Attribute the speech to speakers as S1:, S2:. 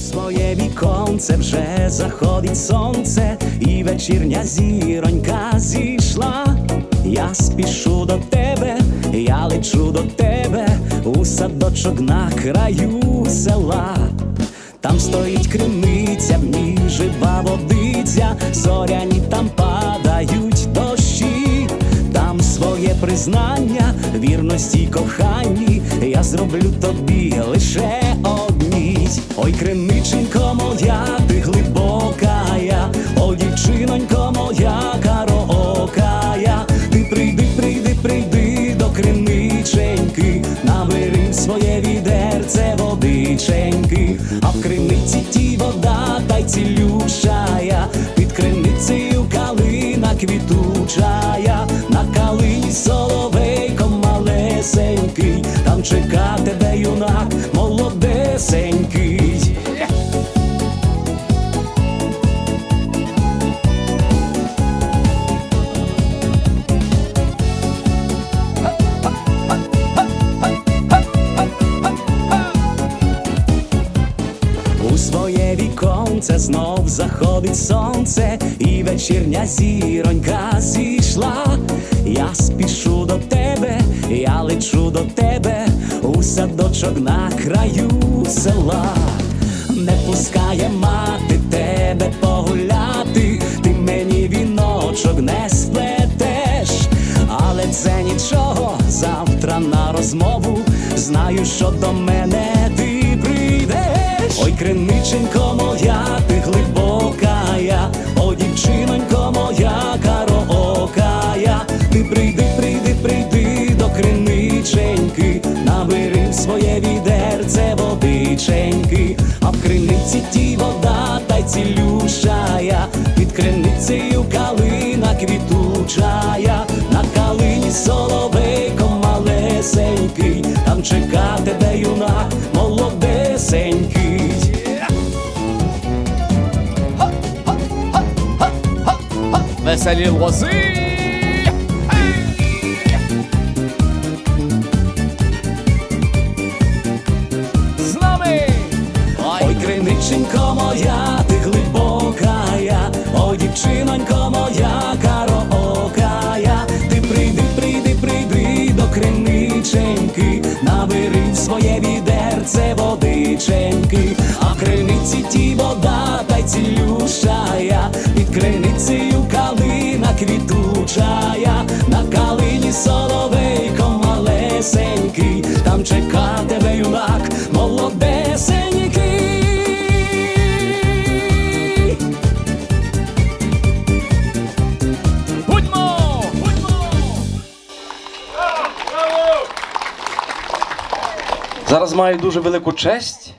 S1: своє віконце вже заходить сонце, і вечірня зіронька зійшла. Я спішу до тебе, я лечу до тебе, у садочок на краю села. Там стоїть криниця, в ній жива водиця, зоряні там своє признання, вірності коханні, я зроблю тобі лише одній. Ой, криниченько моя, ти глибокая, ой, дівчинонько моя, кароокая, ти прийди, прийди, прийди до криниченьки, набери своє відерце водиченьки, а в криниці ті вода та й цілющая, під криницею калина квітучая, віконце знов заходить сонце, і вечірня зіронька зійшла. Я спішу до тебе, я лечу до тебе, у садочок на краю села. Не пускає мати тебе погуляти, ти мені віночок не сплетеш, але це нічого, завтра на розмову знаю, що до мене ти прийдеш. Ой, криниченько криниченьки, набери своє відерце водиченьки, а в криниці ті вода та й цілющая, під криницею калина квітучая, на калині соловейко малесенький, там чека тебе юнак молодесенький.
S2: Веселі лози!
S1: Водиченьки, а в криниці ті вода та й цілющая, під криницею калина квітучая,
S3: Зараз маю дуже велику честь